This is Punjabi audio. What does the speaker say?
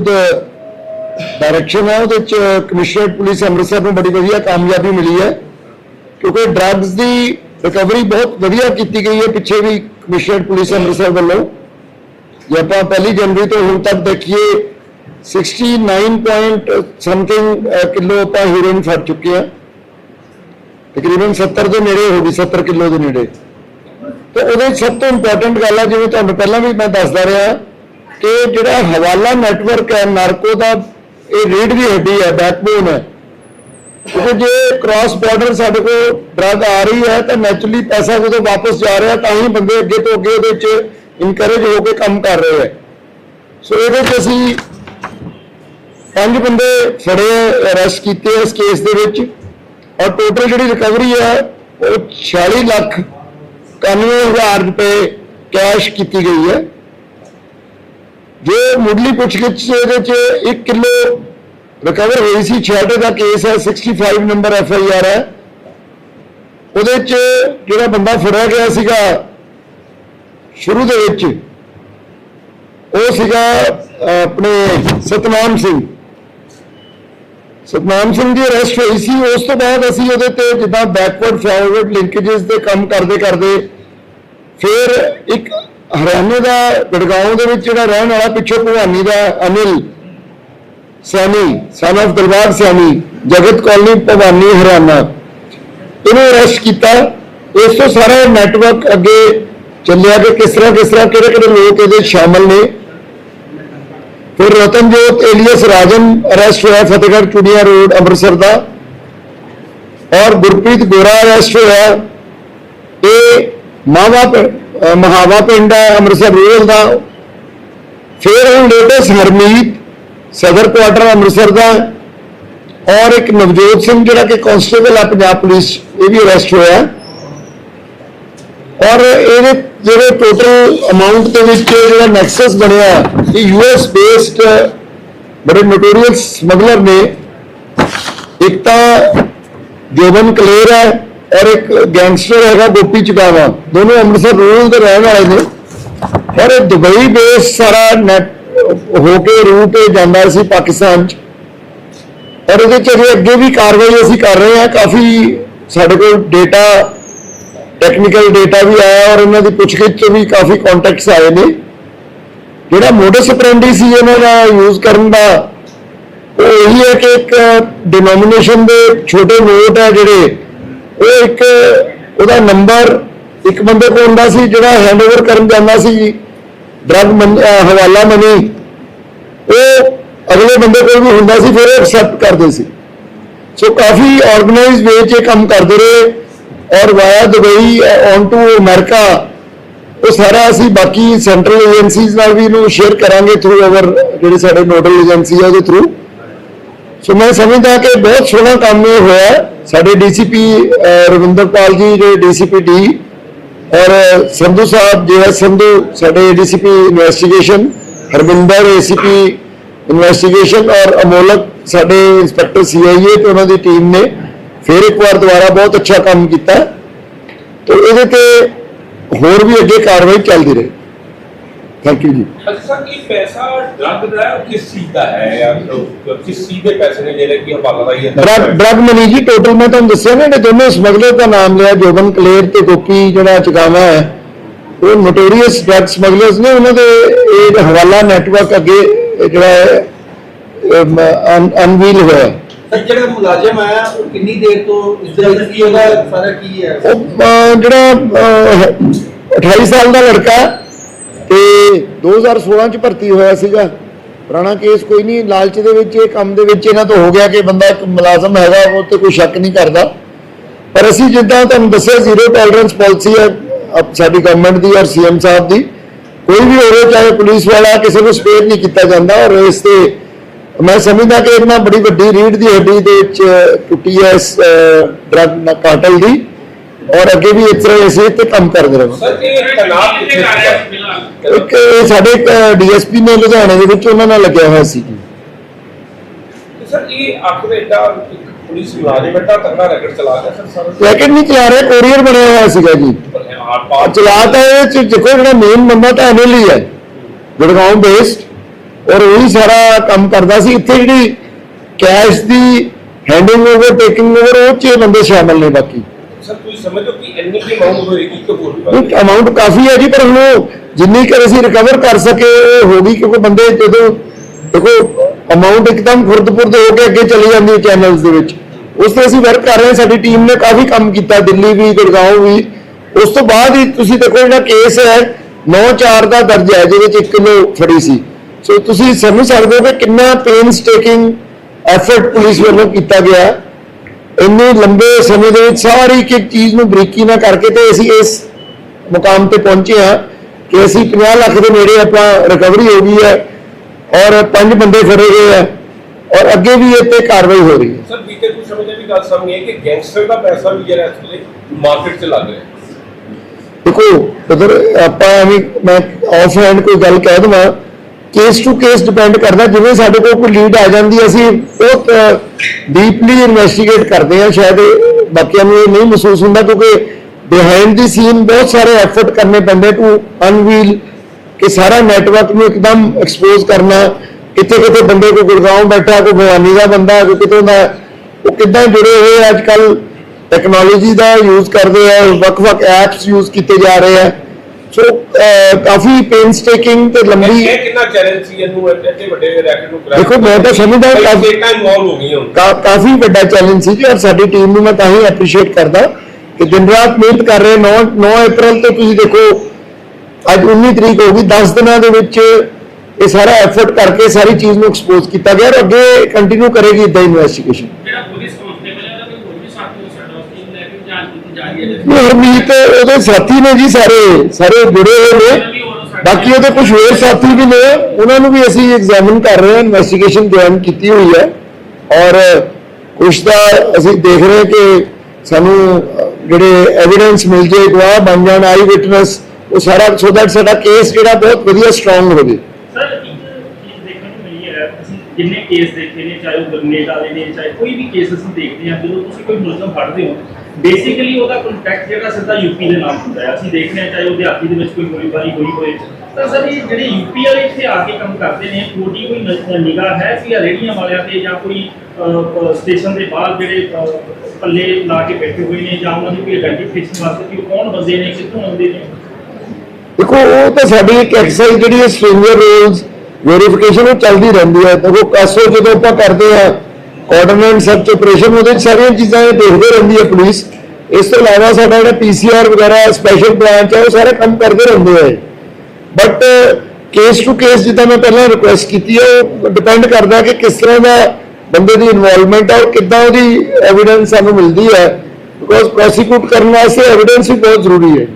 ਵਿਰੁੱਧ ਡਾਇਰੈਕਸ਼ਨ ਹੈ ਉਹਦੇ ਚ ਕਮਿਸ਼ਨਰੇਟ ਪੁਲਿਸ ਅੰਮ੍ਰਿਤਸਰ ਨੂੰ ਬੜੀ ਵਧੀਆ ਕਾਮਯਾਬੀ ਮਿਲੀ ਹੈ। ਕਿਉਂਕਿ ਡਰੱਗਸ ਦੀ ਰਿਕਵਰੀ ਬਹੁਤ ਵਧੀਆ ਕੀਤੀ ਗਈ ਹੈ ਪਿੱਛੇ ਵੀ ਕਮਿਸ਼ਨਰੇਟ ਪੁਲਿਸ ਅੰਮ੍ਰਿਤਸਰ ਵੱਲੋਂ। ਜੇ ਆਪਾਂ ਪਹਿਲੀ ਜਨਵਰੀ ਤੋਂ ਹੁਣ ਤੱਕ ਦੇਖੀਏ 69 ਪੁਆਇੰਟ ਸਮਥਿੰਗ ਕਿਲੋ ਆਪਾਂ ਹੀਰੋਇਨ ਫੜ ਚੁੱਕੇ ਆ ਤਕਰੀਬਨ 70 ਦੇ ਨੇੜੇ ਹੋ ਗਈ 70 ਕਿਲੋ ਦੇ ਨੇੜੇ। ਤੇ ਉਹਦੇ ਸਭ ਤੋਂ ਇੰਪੋਰਟੈਂਟ ਗੱਲ ਆ, ਜਿਵੇਂ ਤੁਹਾਨੂੰ ਪਹਿਲਾਂ ਵੀ ਮੈਂ ਦੱਸਦਾ ਰਿਹਾ ਕਿ ਜਿਹੜਾ ਹਵਾਲਾ ਨੈਟਵਰਕ ਹੈ ਨਾਰਕੋ ਦਾ, ਇਹ ਰੀੜ ਦੀ ਹੱਡੀ ਹੈ ਬੈਕਬੋਨ ਹੈ। ਕਿਉਂਕਿ ਜੇ ਕ੍ਰਾਸ ਬਾਰਡਰ ਸਾਡੇ ਕੋਲ ਡਰਗ ਆ ਰਹੀ ਹੈ, ਤਾਂ ਨੈਚੁਰਲੀ ਪੈਸਾ ਜਦੋਂ ਵਾਪਸ ਜਾ ਰਿਹਾ, ਤਾਂ ਹੀ ਬੰਦੇ ਅੱਗੇ ਤੋਂ ਅੱਗੇ ਉਹਦੇ 'ਚ ਇਨਕਰੇਜ ਹੋ ਕੇ ਕੰਮ ਕਰ ਰਹੇ ਹੈ। ਸੋ ਇਹਦੇ 'ਚ ਅਸੀਂ ਪੰਜ ਬੰਦੇ ਫੜੇ ਅਰੈਸਟ ਕੀਤੇ ਇਸ ਕੇਸ ਦੇ ਵਿੱਚ। ਔਰ ਟੋਟਲ ਜਿਹੜੀ ਰਿਕਵਰੀ ਹੈ, ਉਹ 46 ਲੱਖ 91000 ਰੁਪਏ ਕੈਸ਼ ਕੀਤੀ ਗਈ ਹੈ। ਜੋ ਮੁੱਢਲੀ ਪੁੱਛਗਿੱਛ 'ਚ ਇਹਦੇ 'ਚ 1 ਕਿਲੋ ਰਿਕਵਰ ਹੋਈ ਸੀ ਛੇੜੇ ਦਾ ਕੇਸ ਹੈ 65 ਨੰਬਰ ਐਫ ਆਈ ਆਰ ਹੈ। ਉਹਦੇ 'ਚ ਜਿਹੜਾ ਬੰਦਾ ਫੜਿਆ ਗਿਆ ਸੀਗਾ ਸ਼ੁਰੂ ਦੇ ਵਿੱਚ, ਉਹ ਸੀਗਾ ਆਪਣੇ ਸਤਨਾਮ ਸਿੰਘ। ਸਤਨਾਮ ਸਿੰਘ ਦੀ ਅਰੈਸਟ ਹੋਈ ਸੀ। ਉਸ ਤੋਂ ਬਾਅਦ ਅਸੀਂ ਉਹਦੇ ਤੇ ਜਿੱਦਾਂ ਬੈਕਵਰਡ ਫਾਰਵਰਡ ਲਿੰਕੇजेस ਦੇ ਕੰਮ ਕਰਦੇ ਕਰਦੇ ਫਿਰ ਇੱਕ ਹਰਿਆਣੇ ਦਾ ਗੜਗਾਉਂ ਦੇ ਵਿੱਚ ਜਿਹੜਾ ਰਹਿਣ ਵਾਲਾ ਪਿੱਛੋਂ ਭਵਾਨੀ ਦਾ ਅਨਿਲ ਸੈਣੀ ਸਨ of ਦਰਬਾਰ ਸੈਣੀ, ਜਗਤ ਕਾਲਨੀ ਭਵਾਨੀ ਹਰਿਆਣਾ। ਇਹਨੂੰ ਅਰੈਸਟ ਕੀਤਾ। ਇਸ ਤੋਂ ਸਾਰਾ ਨੈਟਵਰਕ ਅੱਗੇ ਚੱਲਿਆ ਕਿ ਕਿਸ ਤਰ੍ਹਾਂ ਕਿਸ ਤਰ੍ਹਾਂ ਕਿਹੜੇ ਕਿਹੜੇ ਲੋਕ ਇਹਦੇ ਸ਼ਾਮਲ ਨੇ। ਫਿਰ ਰਤਨਜੋਤ ਏਲੀਅਸ ਰਾਜਨ ਅਰੈਸਟ ਹੋਇਆ ਫਤਿਹਗੜ੍ਹ ਚੂੜੀਆਂ ਰੋਡ, ਅੰਮ੍ਰਿਤਸਰ ਦਾ। ਔਰ ਗੁਰਪ੍ਰੀਤ ਗੋਰਾ ਅਰੈਸਟ ਹੋਇਆ। ਇਹ ਮਾਵਾ ਪ- ਮਹਾਵਾ ਪਿੰਡ ਹੈ, ਅੰਮ੍ਰਿਤਸਰ ਰੂਰਲ ਦਾ। ਫਿਰ ਹੁਣ ਲੇਟੈਸਟ ਹਰਮੀਤ ਸਦਰ ਕੁਆਟਰ ਅੰਮ੍ਰਿਤਸਰ ਦਾ। ਔਰ ਇੱਕ ਨਵਜੋਤ ਸਿੰਘ ਜਿਹੜਾ ਕਿ ਕਾਂਸਟੇਬਲ ਹੈ, ਪੰਜਾਬ ਪੁਲਿਸ, ਇਹ ਵੀ ਅਰੈਸਟ ਹੋਇਆ। ਔਰ ਇਹਦੇ ਜਿਹੜੇ ਟੋਟਲ ਅਮਾਉਂਟ ਦੇ ਵਿੱਚ ਜਿਹੜਾ ਨੈਕਸਸ ਬਣਿਆ, ਇਹ ਯੂਐਸ ਬੇਸਡ ਬੜੇ ਨੋਟੋਰੀਅਸ ਸਮਗਲਰ ਨੇ। ਇੱਕ ਤਾਂ ਜੋਬਨ ਕਲੇਰ ਹੈ ਔਰ ਇੱਕ ਗੈਂਗਸਟਰ ਹੈਗਾ ਗੋਪੀ ਚੁਕਾਵਾ, ਦੋਨੋਂ ਅੰਮ੍ਰਿਤਸਰ ਰੂਰਲ ਦੇ ਰਹਿਣ ਵਾਲੇ ਨੇ। ਔਰ ਇਹ ਦੁਬਈ ਬੇਸ ਸਾਰਾ ਨੈਟ ਹੋ ਕੇ ਰੂਟ ਤੇ ਜਾਂਦਾ ਸੀ ਪਾਕਿਸਤਾਨ ਚ। ਔਰ ਇਹਦੇ ਚ ਅਜੇ ਅੱਗੇ ਵੀ ਕਾਰਵਾਈ ਅਸੀਂ ਕਰ ਰਹੇ ਹਾਂ। ਕਾਫੀ ਸਾਡੇ ਕੋਲ ਡੇਟਾ ਟੈਕਨੀਕਲ ਡੇਟਾ ਵੀ ਆਇਆ ਔਰ ਇਹਨਾਂ ਦੀ ਪੁੱਛਗਿੱਛ ਤੋਂ ਵੀ ਕਾਫੀ ਕੰਟੈਕਟਸ ਆਏ ਨੇ। ਜਿਹੜਾ ਮੋਡਸ ਆਪਰੈਂਡੀ ਸੀ ਇਹਨਾਂ ਦਾ ਯੂਜ਼ ਕਰਨ ਦਾ, ਉਹ ਇਹੀ ਹੈ ਕਿ ਇੱਕ ਡਿਨੋਮੀਨੇਸ਼ਨ ਦੇ ਛੋਟੇ ਨੋਟ ਹੈ ਜਿਹੜੇ ਉਹ ਇੱਕ ਉਹਦਾ ਨੰਬਰ ਇੱਕ ਬੰਦੇ ਕੋਲ ਹੁੰਦਾ ਸੀ ਜਿਹੜਾ ਹੈਂਡਓਵਰ ਕਰਨ ਜਾਂਦਾ ਸੀ ਡਰਗ ਹਵਾਲਾ ਮਨੀ ਉਹ ਅਗਲੇ ਬੰਦੇ ਕੋਲ ਵੀ ਹੁੰਦਾ ਸੀ, ਫਿਰ ਉਹ ਐਕਸੈਪਟ ਕਰਦੇ ਸੀ। ਸੋ ਕਾਫੀ ਆਰਗੇਨਾਈਜ਼ਡ ਵੇ 'ਚ ਇਹ ਕੰਮ ਕਰਦੇ ਰਹੇ ਔਰ via Dubai on to America, ਉਹ ਸਾਰਾ ਅਸੀਂ ਬਾਕੀ ਸੈਂਟਰਲ ਏਜੰਸੀਜ਼ ਨਾਲ ਵੀ ਇਹਨੂੰ ਸ਼ੇਅਰ ਕਰਾਂਗੇ ਥਰੂ ਅਵਰ ਜਿਹੜੇ ਸਾਡੇ ਨੋਡਲ ਏਜੰਸੀ ਹੈ ਉਹਦੇ ਥਰੂ ਸੋ ਮੈਂ ਸਮਝਦਾ ਕਿ ਬਹੁਤ ਸੋਹਣਾ ਕੰਮ ਇਹ ਹੋਇਆ ਹੈ। ਸਾਡੇ ਡੀਸੀਪੀ ਰਵਿੰਦਰਪਾਲ ਜੀ, ਜਿਹੜੇ ਡੀਸੀਪੀ ਡੀ ਔਰ ਸੰਧੂ ਸਾਹਿਬ ਜਿਹੜਾ ਸੰਧੂ, ਸਾਡੇ DCP investigation Harvinder ACP investigation ਔਰ ਅਮੋਲਕ, ਸਾਡੇ ਇੰਸਪੈਕਟਰ ਸੀਆਈਏ ਤੇ ਉਹਨਾਂ ਦੀ ਟੀਮ ਨੇ ਫਿਰ ਇੱਕ ਵਾਰ ਦੁਬਾਰਾ ਬਹੁਤ ਅੱਛਾ ਕੰਮ ਕੀਤਾ ਤੇ ਇਹਦੇ ਤੇ ਹੋਰ ਵੀ ਅੱਗੇ ਕਾਰਵਾਈ ਚੱਲਦੀ ਰਹੇ ਥੈਂਕ ਯੂ ਜੀ ਅੱਛਾ ਸਰ ਇਹ ਪੈਸਾ ਡਰਗ ਦਾ ਹੈ, ਕਿਸ ਚੀਜ਼ ਦਾ ਹੈ? ਜਾਂ ਉਹ ਕਿਸ ਚੀਜ਼ ਦੇ ਪੈਸੇ ਨੇ ਜਿਹੜੇ ਕਿ ਹਵਾਲਾ ਦਾ ਹੀ ਹੈ? ਡਰਗ ਡਰਗ ਮਨੀ ਜੀ ਟੋਟਲ ਮੈਂ ਤੁਹਾਨੂੰ ਦੱਸਿਆ ਨਾ ਇਹਨੇ ਦੋਨੋਂ ਸਮਗਲਰ ਦਾ ਨਾਮ ਲਿਆ ਜੋਬਨ ਕਲੇਰ ਤੇ ਗੋਪੀ ਜਿਹੜਾ ਚਗਾਵਾ ਹੈ ਉਹ ਨੋਟੋਰੀਅਸ ਡਰਗ ਸਮਗਲਰਸ ਨੇ ਉਹਨਾਂ ਦੇ ਇਹ ਹਵਾਲਾ ਨੈਟਵਰਕ ਅੱਗੇ ਜਿਹੜਾ ਹੈ ਅਨਵੀਲ ਹੋਇਆ ਸਰ ਜਿਹੜਾ ਮੁਲਾਜ਼ਮ ਆਇਆ ਉਹ ਕਿੰਨੀ ਦੇਰ ਤੋਂ ਇਸਰਾਈਲ ਕੀ ਉਹਦਾ ਸਾਰਾ ਕੀ ਹੈ? ਉਹ ਜਿਹੜਾ ਅਹ, 28 ਸਾਲ ਦਾ ਲੜਕਾ ਤੇ 2016 ਚ ਭਰਤੀ ਹੋਇਆ ਸੀਗਾ। ਪੁਰਾਣਾ ਕੇਸ ਕੋਈ ਨਹੀਂ, ਲਾਲਚ ਦੇ ਵਿੱਚ, ਇਹ ਕੰਮ ਦੇ ਵਿੱਚ ਇਹਨਾਂ ਤੋਂ ਹੋ ਗਿਆ ਕਿ ਬੰਦਾ ਇੱਕ ਮੁਲਾਜ਼ਮ ਹੈਗਾ, ਉਹ ਤੇ ਕੋਈ ਸ਼ੱਕ ਨਹੀਂ ਕਰਦਾ। ਪਰ ਅਸੀਂ ਜਿੱਦਾਂ ਤੁਹਾਨੂੰ ਦੱਸਿਆ ਜ਼ੀਰੋ ਟੋਲਰੈਂਸ ਪਾਲਿਸੀ ਹੈ ਸਾਡੀ ਗਵਰਨਮੈਂਟ ਦੀ ਔਰ ਸੀਐਮ ਸਾਹਿਬ ਦੀ। ਕੋਈ ਵੀ ਹੋਵੇ, ਚਾਹੇ ਪੁਲਿਸ ਵਾਲਾ, ਕਿਸੇ ਨੂੰ ਸਪੇਅਰ ਨਹੀਂ ਕੀਤਾ ਜਾਂਦਾ ਔਰ ਇਸ ਤੇ ਮੈਂ ਸਮਝਦਾ ਕਿ ਇਹਨਾਂ ਬੜੀ ਵੱਡੀ ਰੀੜ ਦੀ ਹੱਡੀ ਦੇ ਵਿੱਚ ਟੁੱਟੀ ਹੈ ਇਸ ਡਰਗ ਕਾਟਲ ਦੀ। ਔਰ ਅੱਗੇ ਵੀ ਇਸ ਤਰ੍ਹਾਂ ਤੇ ਕੰਮ ਕਰਦੇ ਰਹਾਂਗੇ। ਸਰ ਇਹ ਕਿੱਥੇ ਸੀ ਇੱਕ ਸਾਡੇ ਡੀਐਸਪੀ ਨੇ ਲੁਧਿਆਣੇ ਦੇ ਵਿੱਚ ਉਹਨਾਂ ਨਾਲ ਲੱਗਿਆ ਹੋਇਆ ਸੀ। ਸਰ ਇਹ ਆਖਰ ਪੁਲਿਸ ਮੁਲਾਜ਼ਮ ਏਡਾ ਤੰਗਾ ਰਗੜ ਚਲਾ ਗਿਆ ਸਰ ਸਰ ਰੈਕਟ ਨਹੀਂ ਚਲਾ ਰਿਹਾ ਕੋਰੀਅਰ ਬਣਿਆ ਹੋਇਆ ਸੀਗਾ ਜੀ। ਆਰ ਆ ਪਾਰ ਚਲਾ ਤਾਂ ਇਹ ਚ ਦੇਖੋ ਜਿਹੜਾ ਮੇਨ ਬੰਦਾ ਤਾਂ ਅਨਿਲ ਹੀ ਹੈ ਗੁੜਗਾਉਂ ਬੇਸਡ ਔਰ ਉਹੀ ਸਾਰਾ ਕੰਮ ਕਰਦਾ ਸੀ ਇੱਥੇ ਜਿਹੜੀ ਕੈਸ਼ ਦੀ ਹੈਂਡਿੰਗ ਓਵਰ ਟੇਕਿੰਗ ਓਵਰ ਉਹ 'ਚ ਬੰਦੇ ਸ਼ਾਮਲ ਨੇ ਬਾਕੀ। ਸਰ, ਤੁਸੀਂ ਸਮਝੋ ਕਿ ਇੰਨੀ ਕੀ ਅਮਾਉਂਟ ਹੋਏਗੀ ਕਿ ਹੋਰ ਵੀ ਅਮਾਉਂਟ ਕਾਫੀ ਹੈ ਜੀ, ਪਰ ਹੁਣ ਜਿੰਨੀ ਕਰ ਅਸੀਂ ਰਿਕਵਰ ਕਰ ਸਕੇ ਉਹ ਹੋ ਗਈ ਕਿਉਂਕਿ ਬੰਦੇ ਜਦੋਂ ਦੇਖੋ ਅਮਾਉਂਟ ਇੱਕਦਮ ਖੁਰਦ-ਪੁਰਦ ਹੋ ਕੇ ਅੱਗੇ ਚਲੀ ਜਾਂਦੀ ਹੈ ਚੈਨਲਸ ਦੇ ਵਿੱਚ। ਉਸ ਤੇ ਅਸੀਂ ਵਰਕ ਕਰ ਰਹੇ ਹਾਂ, ਸਾਡੀ ਟੀਮ ਨੇ ਕਾਫੀ ਕੰਮ ਕੀਤਾ, ਦਿੱਲੀ ਵੀ ਗੁੜਗਾਉਂ ਵੀ। ਉਸ ਤੋਂ ਬਾਅਦ ਹੀ ਤੁਸੀਂ ਦੇਖੋ, ਜਿਹੜਾ ਕੇਸ ਹੈ 9-4 ਦਾ ਦਰਜ ਹੈ, ਜਿਹਦੇ ਵਿੱਚ 1 ਕਿਲੋ ਫੜੀ ਸੀ। ਸੋ ਤੁਸੀਂ ਸਮਝ ਸਕਦੇ ਹੋ ਕਿ ਕਿੰਨਾ ਪੇਨਸ ਟੇਕਿੰਗ ਐਫਰਟ ਪੁਲਿਸ ਵੱਲੋਂ ਕੀਤਾ ਗਿਆ। ਇੰਨੇ ਲੰਬੇ ਸਮੇਂ ਦੇ ਵਿੱਚ ਸਾਰੀ ਇੱਕ ਚੀਜ਼ ਨੂੰ ਬਰੀਕੀ ਨਾਲ ਕਰਕੇ ਤੇ ਅਸੀਂ ਇਸ ਮੁਕਾਮ ਤੇ ਪਹੁੰਚੇ ਹਾਂ ਕਿ ਅਸੀਂ 50 ਲੱਖ ਦੇ ਨੇੜੇ ਆਪਾਂ ਰਿਕਵਰੀ ਹੋ ਗਈ ਹੈ ਔਰ ਪੰਜ ਬੰਦੇ ਫੜੇ ਗਏ ਹੈ ਔਰ ਅੱਗੇ ਵੀ ਇਹ ਤੇ ਕਾਰਵਾਈ ਹੋ ਰਹੀ ਹੈ। ਸਰ ਬੀਤੇ ਕੁਝ ਸਮੇਂ ਦੀ ਵੀ ਗੱਲ ਸਾਹਮਣੇ ਹੈ ਕਿ ਗੈਂਗਸਟਰ ਦਾ ਪੈਸਾ ਵੀ ਜਿਹੜਾ ਇਸ ਵੇਲੇ ਮਾਰਕੀਟ 'ਚ ਲੱਗ ਰਿਹਾ ਦੇਖੋ ਉਧਰ ਆਪਾਂ ਐਵੇਂ ਮੈਂ ਆਫ ਹੈਂਡ ਕੋਈ ਗੱਲ ਕਹਿ ਦਵਾਂ ਕੇਸ ਟੂ ਕੇਸ ਡਿਪੈਂਡ ਕਰਦਾ, ਜਿਵੇਂ ਸਾਡੇ ਕੋਲ ਕੋਈ ਲੀਡ ਆ ਜਾਂਦੀ, ਅਸੀਂ ਬਹੁਤ ਡੀਪਲੀ ਇਨਵੈਸਟੀਗੇਟ ਕਰਦੇ ਹਾਂ, ਸ਼ਾਇਦ ਬਾਕੀਆਂ ਨੂੰ ਇਹ ਨਹੀਂ ਮਹਿਸੂਸ ਹੁੰਦਾ, ਕਿਉਂਕਿ ਬਿਹਾਈਂਡ ਦੀ ਸੀਨ ਬਹੁਤ ਸਾਰੇ ਐਫਰਟ ਕਰਨੇ ਪੈਂਦੇ ਟੂ ਅਨਵੀਲ ਕਿ ਸਾਰਾ ਨੈਟਵਰਕ ਨੂੰ ਇੱਕਦਮ ਐਕਸਪੋਜ਼ ਕਰਨਾ, ਕਿਤੇ ਕਿਤੇ ਬੰਦੇ ਕੋ ਗੁੜਗਾਉਂ ਬੈਠਾ, ਕੋਈ ਭਵਾਨੀ ਦਾ ਬੰਦਾ, ਕੋਈ ਕਿਤੋਂ ਦਾ, ਉਹ ਕਿੱਦਾਂ ਜੁੜੇ ਹੋਏ ਅੱਜ ਕੱਲ ਟੈਕਨੋਲੋਜੀ ਦਾ ਯੂਜ਼ ਕਰਦੇ ਆ, ਵੱਖ-ਵੱਖ ਐਪਸ ਯੂਜ਼ ਕੀਤੇ ਜਾ ਰਹੇ ਆ। ਸੋ ਕਾਫੀ ਪੇਨਸਟੇਕਿੰਗ ਤੇ ਲੰਬੀ ਇਹ ਕਿੰਨਾ ਚੈਲੰਜ ਸੀ ਇਹਨੂੰ ਇੱਥੇ ਵੱਡੇ ਰੈਕਟ ਨੂੰ ਦੇਖੋ, ਮੈਂ ਤਾਂ ਸਮਝਦਾ ਕਾਫੀ- ਇਨਵੋਲਵ ਹੋ ਗਈਆਂ ਹੁਣ ਕਾਫੀ ਵੱਡਾ ਚੈਲੰਜ ਸੀ ਜੀ ਔਰ ਸਾਡੀ ਟੀਮ ਨੂੰ ਮੈਂ ਤਾਂ ਹੀ ਐਪਰੀਸ਼ੀਏਟ ਕਰਦਾ ਕਿ ਦਿਨ ਰਾਤ ਮਿਹਨਤ ਕਰ ਰਹੇ 9 9 ਅਪ੍ਰੈਲ ਤੋਂ ਤੁਸੀਂ ਦੇਖੋ ਅੱਜ 19 ਤਰੀਕ ਹੋ ਗਈ 10 ਦਿਨਾਂ ਦੇ ਵਿੱਚ ਇਹ ਸਾਰਾ ਐਫਰਟ ਕਰਕੇ ਸਾਰੀ ਚੀਜ਼ ਨੂੰ ਐਕਸਪੋਜ਼ ਕੀਤਾ ਗਿਆ ਔਰ ਅੱਗੇ ਕੰਟੀਨਿਊ ਕਰੇਗੀ ਇਦਾਂ ਇਨਵੈਸਟੀਗੇਸ਼ਨ ਜਿਹੜਾ ਪੁਲਿਸ ਕਾਂਸਟੇਬਲ ਹੈ ਉਹਦਾ ਕੋਈ ਹੋਰ ਵੀ ਸਾਥੀ ਹੋ ਸਕਦਾ ਉਸ ਟੀਮ ਲੈ ਕੇ ਜਾਂਚ ਕੀਤੀ ਜਾ ਰਹੀ ਹੈ ਨਹੀਂ ਹਰਮੀਤ, ਉਹਦੇ ਸਾਥੀ ਨੇ ਜੀ ਸਾਰੇ ਸਾਰੇ ਜੁੜੇ ਹੋਏ ਨੇ। ਬਾਕੀ ਉਹਦੇ ਕੁਝ ਹੋਰ ਸਾਥੀ ਵੀ ਨੇ, ਉਹਨਾਂ ਨੂੰ ਵੀ ਅਸੀਂ ਐਗਜ਼ਾਮਿਨ ਕਰ ਰਹੇ ਹਾਂ ਇਨਵੈਸਟੀਗੇਸ਼ਨ ਜੁਆਇਨ ਕੀਤੀ ਹੋਈ ਹੈ। ਔਰ ਕੁਝ ਦਾ ਅਸੀਂ ਦੇਖ ਰਹੇ ਕਿ ਸਾਨੂੰ ਜਿਹੜੇ ਐਵੀਡੈਂਸ ਮਿਲ ਜੇ ਗਵਾਹ ਬਣ ਜਾਣ ਆਈ ਵਿਟਨੈਸ ਉਹ ਸਾਰਾ ਸੋ ਦੈਟ ਸਾਡਾ ਕੇਸ ਜਿਹੜਾ ਬਹੁਤ ਵਧੀਆ ਸਟਰੋਂਗ ਹੋਵੇ। ਸਰ ਜਿੰਨੇ ਕੇਸ ਦੇਖੇ ਨੇ, ਚਾਹੇ ਉਹ ਗ੍ਰਨੇਡ ਵਾਲੇ ਨੇ, ਚਾਹੇ ਕੋਈ ਵੀ ਕੇਸ ਅਸੀਂ ਦੇਖਦੇ ਹਾਂ, ਜਦੋਂ ਤੁਸੀਂ ਕੋਈ ਮੁਲਜ਼ਮ ਫੜਦੇ ਹੋ ਬੇਸਿਕਲੀ ਉਹਦਾ ਕੰਟੈਕਟ ਜਿਹੜਾ ਸਿੱਧਾ ਯੂਪੀ ਦੇ ਨਾਲ ਹੁੰਦਾ ਹੈ। ਅਸੀਂ ਦੇਖਦੇ ਹਾਂ ਚਾਹੇ ਉਹ ਦਿਹਾਤੀ ਦੇ ਵਿੱਚ ਕੋਈ ਗੋਲੀਬਾਰੀ ਹੋਈ ਹੋਏ ਤਾਂ ਸਰ ਇਹ ਜਿਹੜੇ ਯੂਪੀ ਵਾਲੇ ਇੱਥੇ ਆ ਕੇ ਕੰਮ ਕਰਦੇ ਨੇ ਤੁਹਾਡੀ ਕੋਈ ਨ- ਨਿਗਾਹ ਹੈ ਕਿ ਇਹ ਰੇੜੀਆਂ ਵਾਲਿਆਂ ਤੇ ਜਾਂ ਕੋਈ ਸਟੇਸ਼ਨ ਦੇ ਬਾਹਰ ਜਿਹੜੇ ਅਹ, ਪੱਲੇ ਲਾ ਕੇ ਬੈਠੇ ਹੋਏ ਨੇ ਜਾਂ ਉਹਨਾਂ ਦੀ ਕੋਈ ਆਇਡੈਂਟੀਫਿਕੇਸ਼ਨ ਵਾਸਤੇ ਕਿ ਉਹ ਕੌਣ ਬੰਦੇ ਨੇ ਕਿੱਥੋਂ ਆਉਂਦੇ ਨੇ? ਦੇਖੋ ਉਹ ਤਾਂ ਸਾਡੀ ਇੱਕ ਐਕਸਰਸਾਈਜ਼ ਜਿਹੜੀ ਹੈ ਸਟ੍ਰਿੰਗਰ ਰੂਲਸ ਵੈਰੀਫਿਕੇਸ਼ਨ ਉਹ ਚੱਲਦੀ ਰਹਿੰਦੀ ਹੈ। ਦੇਖੋ ਕਾਸੋ ਜਦੋਂ ਆਪਾਂ ਕਰਦੇ ਆ ਕੋਆਰਡੀਨੇਟ ਸਰਚ ਆਪਰੇਸ਼ਨ ਉਹਦੇ 'ਚ ਸਾਰੀਆਂ ਚੀਜ਼ਾਂ ਇਹ ਦੇਖਦੇ ਰਹਿੰਦੀ ਹੈ ਪੁਲਿਸ ਇਸ ਤੋਂ ਇਲਾਵਾ ਸਾਡਾ ਜਿਹੜਾ ਪੀਸੀਆਰ ਵਗੈਰਾ ਸਪੈਸ਼ਲ ਬ੍ਰਾਂਚ ਹੈ, ਉਹ ਸਾਰੇ ਕੰਮ ਕਰਦੇ ਰਹਿੰਦੇ ਹੈ ਬਟ ਕੇਸ ਟੂ ਕੇਸ ਜਿੱਦਾਂ ਮੈਂ ਪਹਿਲਾਂ ਰਿਕੁਐਸਟ ਕੀਤੀ ਹੈ, ਉਹ ਡਿਪੈਂਡ ਕਰਦਾ ਕਿ ਕਿਸ ਤਰ੍ਹਾਂ ਦਾ ਬੰਦੇ ਦੀ ਇਨਵੋਲਵਮੈਂਟ ਹੈ ਔਰ ਕਿੱਦਾਂ ਉਹਦੀ ਐਵੀਡੈਂਸ ਸਾਨੂੰ ਮਿਲਦੀ ਹੈ। ਬਿਕੋਜ਼ ਪ੍ਰੋਸੀਕਿਊਟ ਕਰਨ ਵਾਸਤੇ ਐਵੀਡੈਂਸ ਵੀ ਬਹੁਤ ਜ਼ਰੂਰੀ ਹੈ।